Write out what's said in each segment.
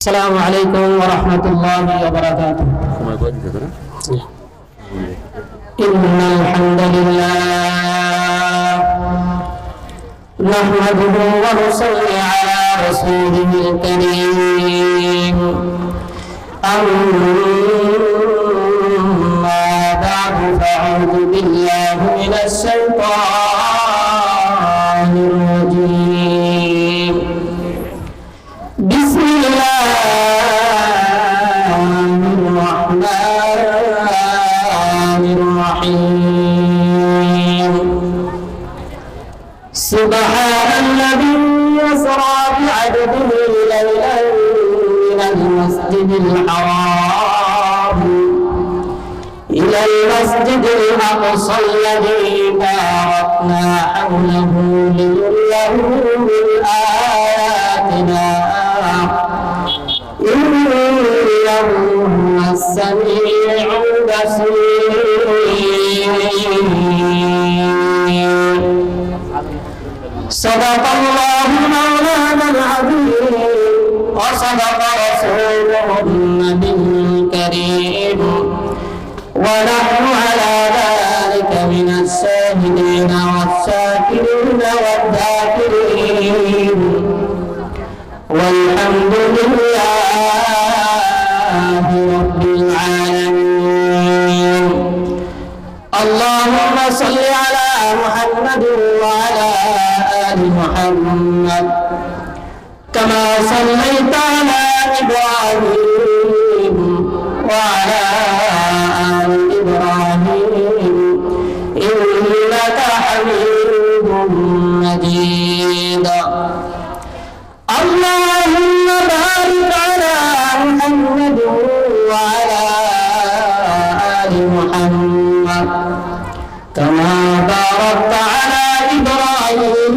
السلام عليكم ورحمة الله وبركاته. إن الحمد لله نحمده ونصلي على رسوله الكريم. أما بعد فأعوذ بالله من الشيطان إلى المسجد الأقصى الذي باركنا حوله لنريه من آياتنا إنه هو السميع البصير. صدق الله مولانا العظيم وصدق رسوله النبي. ونحن على ذلك من الشاهدين والشاكرين والذاكرين. والحمد لله رب العالمين. اللهم صل على محمد وعلى آل محمد. كما صليت على إبراهيم وعلى آل محمد كما باركت على إبراهيم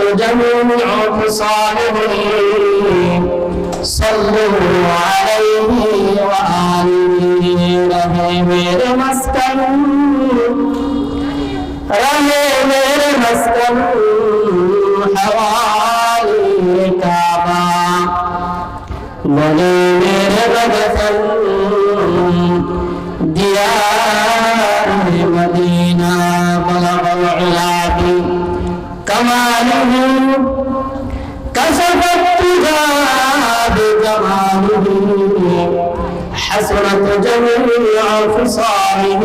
جميع مصالحه صلوا عليه وآله رہے میرے مسکن رہے میرے مسکن حوالی کعبہ بنے میرے مدفن دیا كماله كشف التجا بجماله حسنت جميع خصاله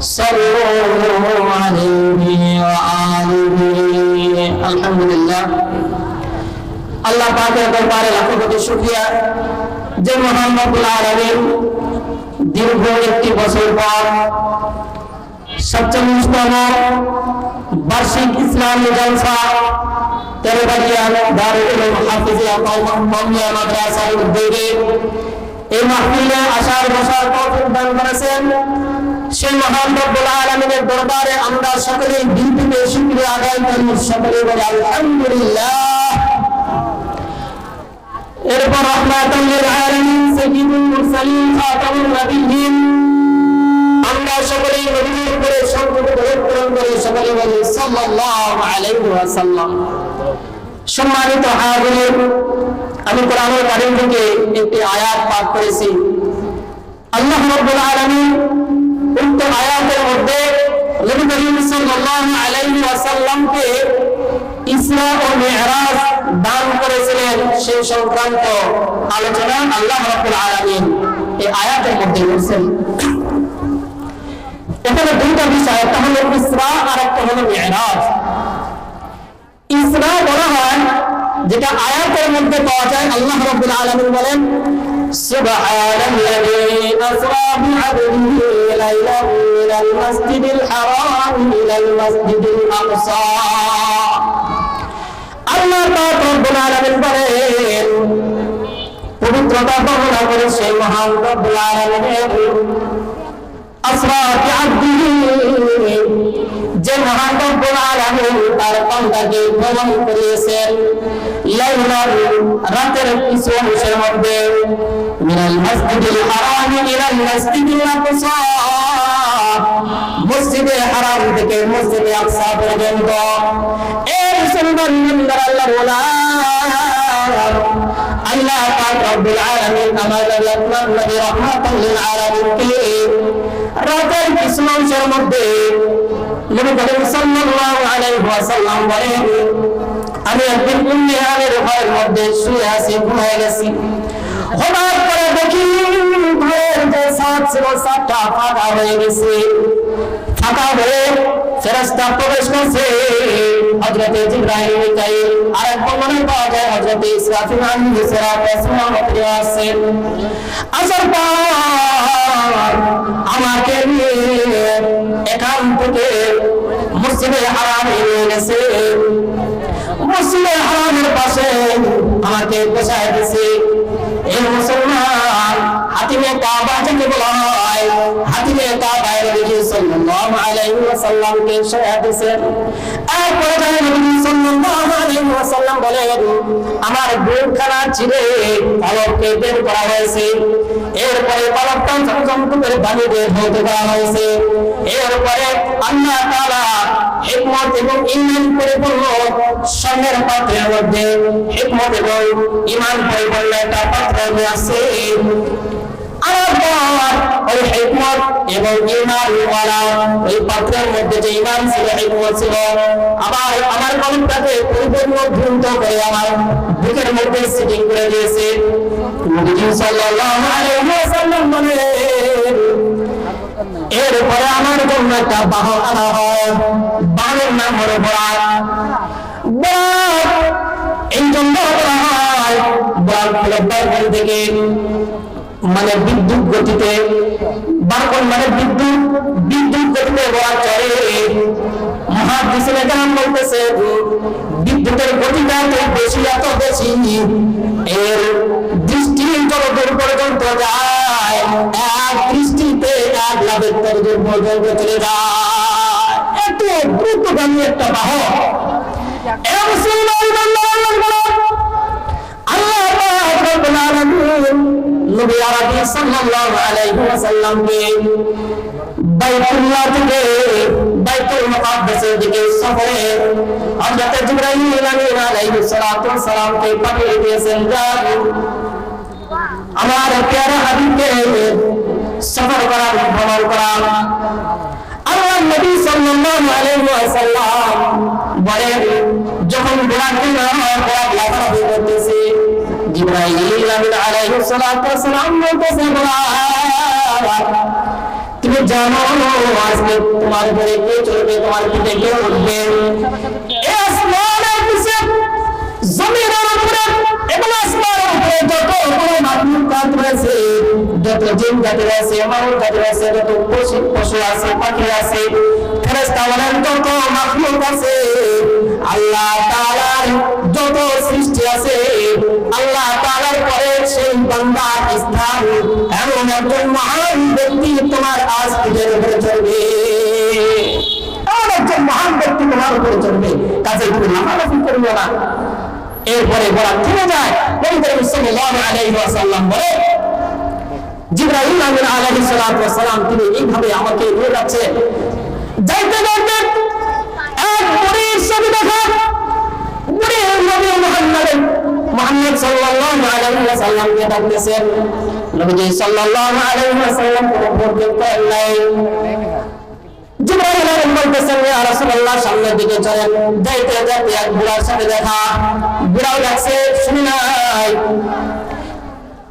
صلوا عليه وآله الحمد لله আল্লাহ পাকের দরবারে লাখো কোটি শুকরিয়া যে মোহাম্মদুল আলমিন দীর্ঘ একটি বছর পর সপ্তমতম বার্ষিক ইসলামী জলসা তেরোবাড়িয়ান দারুল উলুম হাফিজিয়া কওমিয়া মাদ্রাসার উদ্যোগে এই মাহফিলে আসার বসার তৌফিক দান করেছেন সেই মহান রব্বুল আলামিনের দরবারে আমরা সকলেই বিনতিতে শুকরিয়া আদায় করি সকলে বলি আলহামদুলিল্লাহ। এরপর রহমাতুল লিল আলামিন, সাইয়্যিদুল মুরসালিন, খাতামুন নবিয়্যিন আমরা সকলেই নবীর সম্মানিত আমি কোরআনুল কারীম থেকে একটি আয়াত পাঠ করেছি। আল্লাহ রাব্বুল আলামিন উক্ত আয়াতের মধ্যে নবী করিম সাল্লাল্লাহু আলাইহি ওয়াসাল্লামকে ইসরা ও মিরাজ দান করেছিলেন সেই সংক্রান্ত আলোচনা আল্লাহ রাব্বুল আলামিন এই আয়াতের মধ্যে করেছেন। এখানে দুইটা বিষয় একটা হলো ইসরা আর একটা হলো মিরাজ ইসরা বলা হয় যেটা আয়াতের মধ্যে পাওয়া যায় আল্লাহ রাব্বুল আলামিন বলেন سبحان الذي أسرى بعبده ليلا من المسجد الحرام إلى المسجد الأقصى আল্লাহ পাক রব্বুল আলামিন বলেন পবিত্রতা বর্ণনা করে সেই মহান রব্বুল আলামিনের আলামিন তার বান্দাকে ভ্রমণ করিয়েছেন। লাইলার রাতের কিছু অংশের মধ্যে মিনাল মসজিদুল হারাম ইলাল মসজিদুল আকসা। মসজিদে হারাম থেকে মসজিদে আকসা পর্যন্ত। এই সুন্দর সুন্দর আল্লাহ আল্লাহ পাক রব্বুল আলামিন আমাদের আপনার নবী রহমাতুল লিল আলামিন কে রাতের কিছু অংশের মধ্যে নবী করিম সাল্লাল্লাহু আলাইহি ওয়াসাল্লাম বলেন, আমি একদিন উম্মিহানের ঘরের মধ্যে শুয়ে আছি, ঘুমিয়ে গেছি। হঠাৎ করে দেখি ঘরের যে ছাদ ছিল, ছাদটা ফাঁকা হয়ে গেছে। ফাঁকা হয়ে ফেরেশতা প্রবেশ করছে। হযরতে জিবরাইল, মিকাইল আর এক বর্ণনায় পাওয়া যায় হযরতে ইসরাফিল আলাইহিস সালাম আসছেন আসার পর আমাকে নিয়ে এখান থেকে মসজিদে হারামে নিয়ে মসজিদে হারামের পাশে আমাকে বসায় দিছে। এই মুসলমান ওয়াসাল্লামকে শোয়া দিয়েছেন এরপরে যায় নবী সাল্লাল্লাহু আলাইহি ওয়াসাল্লাম বলেন, আমার বুকখানা ছিঁড়ে পালককে বের করা হয়েছে। এরপরে পালকটা ঝমঝম করে পানি বের হতে দেওয়া হয়েছে, এরপরে আল্লাহ তাআলা হিকমত এবং ইমান পরিপূর্ণ স্বর্ণের পাত্রের মধ্যে হিকমত এবং ইমান পরিপূর্ণ একটা পাত্র আবার ওই হিকমত এবং ইমান ওয়ালা ওই পাত্রের মধ্যে যে ইমান ছিল, হিকমত ছিল, আবার আমার কলমটাকে পরিপূর্ণ ধুন্ত করে আমার বুকের মধ্যে সিটিং করে দিয়েছে। নবীজি সাল্লাল্লাহু আলাইহি ওয়াসাল্লাম বলেন এরপরে আমার জন্য একটা বাহ আনা হয়। বাহনের নাম হলো বরাক বরাক এই জন্য বলা হয় বরাক হলো থেকে মানে বিদ্যুৎ গতিতে, বারকন মানে বিদ্যুৎ বিদ্যুৎ গতিতে বরাক চলে মহাদিসের এখানে বলতেছে, বিদ্যুতের গতিটা এত বেশি এত বেশি। এর দৃষ্টি যত দূর পর্যন্ত যায়, এক দৃষ্টিতে এক লাভের তর দূর পর্যন্ত চলে যায়। এত দ্রুতগামী একটা বাহ এ মুসলমান আল্লাহ আলামিন নবী আরবি সাল্লাল্লাহু আলাইহি ওয়াসাল্লামকে বাইতুল্লাহ থেকে বাইতুল মুকাদ্দাসের দিকে সফরে হযরত জিবরাইল আমিন আলাইহিস সালাতু ওয়াস সালামকে পাঠিয়ে দিয়েছেন যান আমার প্যারা হাবিবকে সফর করার ভ্রমণ করার আল্লাহ নবী সাল্লাল্লাহু আলাইহি ওয়াসাল্লাম বলেন যখন বুড়াক দিন আমার বুড়াক লাফালাফি করতেছে জিবরাইল আলাইহিস সালাতু ওয়াস সালাম বলতেছে তুমি জানো, আজকে তোমার উপরে কে চলবে, তোমার পিঠে কে উঠবে? আসমানের পিছে জমিনের উপরে, এবং আসমানের উপরে যত কোনো মাখলুকাত রয়েছে, যত জিন জাতি রয়েছে, মানুষ জাতি রয়েছে, যত পশু পশু আছে মাখলুক আল্লাহ যত সৃষ্টি আছে আল্লাহ তাআলার পরে সেই বান্দার স্থান এমন একজন মহান ব্যক্তি তোমার আজ পিঠের উপরে চলবে। এমন একজন মহান ব্যক্তি তোমার উপরে চলবে। কাজে তুমি লাফালাফি করবে না। এরপরে বলা থেমে যায় নবী করিম সাল্লাল্লাহু আলাইহি ওয়াসাল্লাম বলে, জিবরাইল আমিন আলাইহিস সালাতু ওয়াস সালাম তিনি এইভাবে আমাকে নিয়ে যাচ্ছেন যাইতে যাইতে এক বুড়ির ছবি দেখা। বুড়ির নবী মুহাম্মদ মুহাম্মদ সাল্লাল্লাহু আলাইহি ওয়াসাল্লামকে ডাকতেছেন? নবীজি সাল্লাল্লাহু আলাইহি ওয়াসাল্লাম কোনো ভোট করেন নাই। জিবরাইল আলাইহিস বলতেছেন, ইয়া রাসূলুল্লাহ, সামনের দিকে চলেন। যাইতে যাইতে এক বুড়ার সাথে দেখা। বুড়াও ডাকছে, শুনি নাই।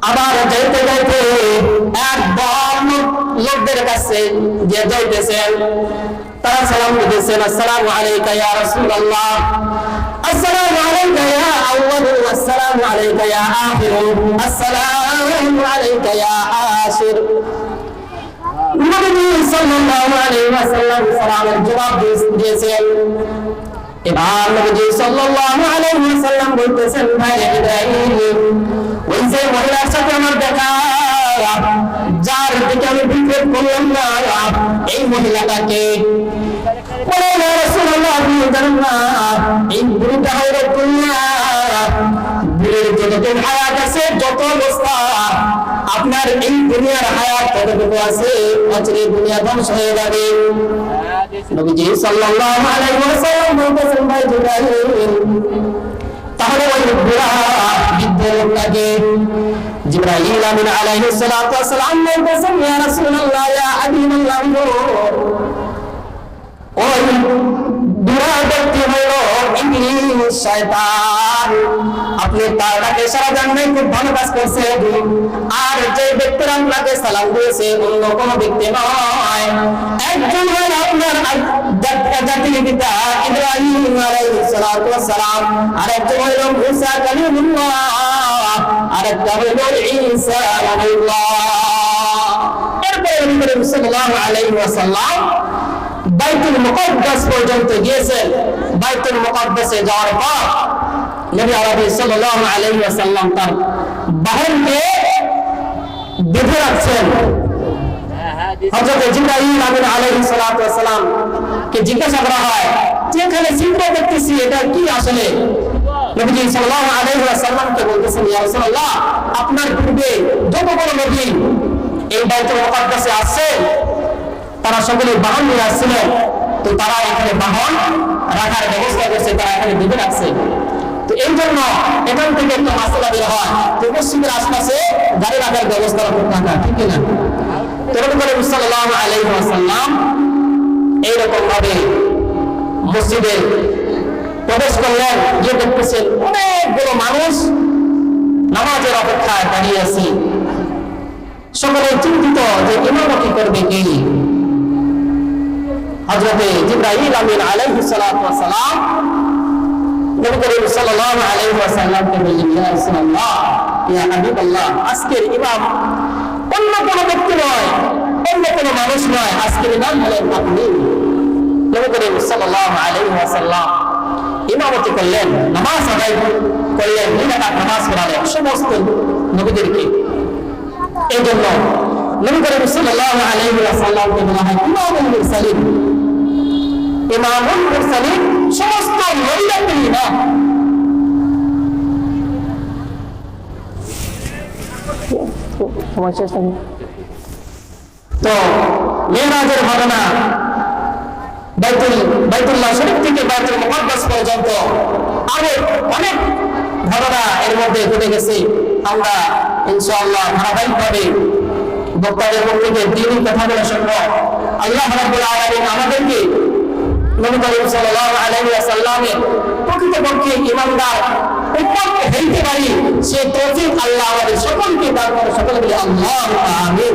আবার যাইতে যাইতে এক বড় লোকদের কাছে যে যাইতেছেন। তারা সালাম দিতেছেন, আসসালামু আলাইকা ইয়া রাসূলুল্লাহ। আসসালামু আলাইকা ইয়া আউয়াল, আসসালামু আলাইকা ইয়া আখির, আসসালামু আলাইকা ইয়া আশির। নবী সাল্লাল্লাহু আলাইহি ওয়াসাল্লাম সালামের জবাব দিয়েছেন। এবার নবী সাল্লাল্লাহু আলাইহি ওয়াসাল্লাম বলতেছেন, ভাই ইব্রাহিম, ওই যে মহিলার সাথে আমার দেখা, যার দিকে আমি বিক্রেত করলাম না, এই মহিলাটাকে বলে না রাসূলুল্লাহ আপনি জানেন না। এই বুড়িটা হলো দুনিয়া। বুড়ির আপনার এই দুনিয়ার হায়াত ততটুকু আছে অচিরে দুনিয়া ধ্বংস হয়ে যাবে। নবীজি সাল্লাল্লাহু আলাইহি ওয়াসাল্লাম বলতেছেন, ভাই জিবরাইল, তাহলে ওই বুড়া বৃদ্ধ লোকটাকে জিবরাইল আমিন আলাইহিস সালাতু ওয়াস সালাম বলতেছেন, ইয়া রাসূলুল্লাহ, ইয়া হাবিবাল্লাহ ওই বুড়া ব্যক্তি হলো ইবলিস শয়তান আপনি তার ডাকে সারা জানবেন খুব ভালো কাজ করছেন আর যে ব্যক্তির আপনাকে সালাম দিয়েছে কোন ব্যক্তি নয়। একজন হলো আপনার জাতির পিতা ইব্রাহিম আলাইহিস সালাম আর একজন হলো মুসা কালিমুল্লাহ। আর একটা হলো ঈসা বাইতুল মুকদ্দাস পর্যন্ত গিয়েছেন বাইতুল মুকদ্দাসে যাওয়ার পর নবী আরবি সাল্লাল্লাহু আলাইহি ওয়াসাল্লাম তার বাহনকে বেঁধে রাখছেন। হযরত জিবরাইল আমিন আলাইহিস সালাতু ওয়াসালাম কে জিজ্ঞাসা করা হয় যে এখানে চিত্র দেখতেছি এটা কি আসলে? নবীজি সাল্লাল্লাহু আলাইহি ওয়াসাল্লামকে বলতেছেন, ইয়া রাসূলুল্লাহ, আপনার পূর্বে যত বড় নবী এই বাইতুল মুকদ্দাসে আসছে তারা সকলে বাহন নিয়ে আসছিলেন তো তারা এখানে বাহন রাখার ব্যবস্থা করছে, তারা এখানে বেঁধে রাখছে। তো এই জন্য এখান থেকে একটা মাসলা বের হয়। তো মসজিদের আশপাশে গাড়ি রাখার ব্যবস্থা রাখা ঠিক না তরুণ করে সাল্লাল্লাহু আলাইহি ওয়াসাল্লাম এইরকম ভাবে মসজিদে প্রবেশ করলেন। গিয়ে দেখতেছেন অনেকগুলো মানুষ নামাজের অপেক্ষায় দাঁড়িয়ে আছে। সকলে চিন্তিত যে ইমামতি করবে কে? হযরতে জিবরাইল আমিন আলাইহিস সালাতু ওয়াস সালাম নবী করিম সাল্লাল্লাহু আলাইহি ওয়াসাল্লামকে বললেন ইয়া রাসূলুল্লাহ ইয়া হাবিবাল্লাহ আজকের ইমাম অন্য কোন ব্যক্তি নয় অন্য কোন মানুষ নয় আজকের ইমাম হলেন আপনি নবী করিম সাল্লাল্লাহু আলাইহি ওয়াসাল্লাম ইমামতি করলেন নামাজ আদায় করলেন দুই রাকাত নামাজ পড়ালেন সমস্ত নবীদেরকে এই জন্য নবী করিম সাল্লাল্লাহু আলাইহি ওয়াসাল্লামকে বলা হয় ইমামুল মুরসালিন ইমামুল মুরসালিন সমস্ত নবীদের ইমাম? তো মেয়েরাজের ঘটনা বাইতুল বাইতুল্লাহ শরীফ থেকে বাইতুল মুকদ্দাস পর্যন্ত আরও অনেক ঘটনা এর মধ্যে ঘটে গেছে। আমরা ইনশাআল্লাহ ধারাবাহিকভাবে বক্তাদের মুখ থেকে দিনই কথাগুলো শুনব। আল্লাহ রাব্বুল আলামিন আমাদেরকে নবী করিম সাল্লাল্লাহু আলাইহি ওয়াসাল্লামের প্রকৃতপক্ষে ইমানদার উম্মত হইতে পারি, সে তৌফিক আল্লাহ আমাদের সকলকে দান করে সকলে বলে আল্লাহ আমিন।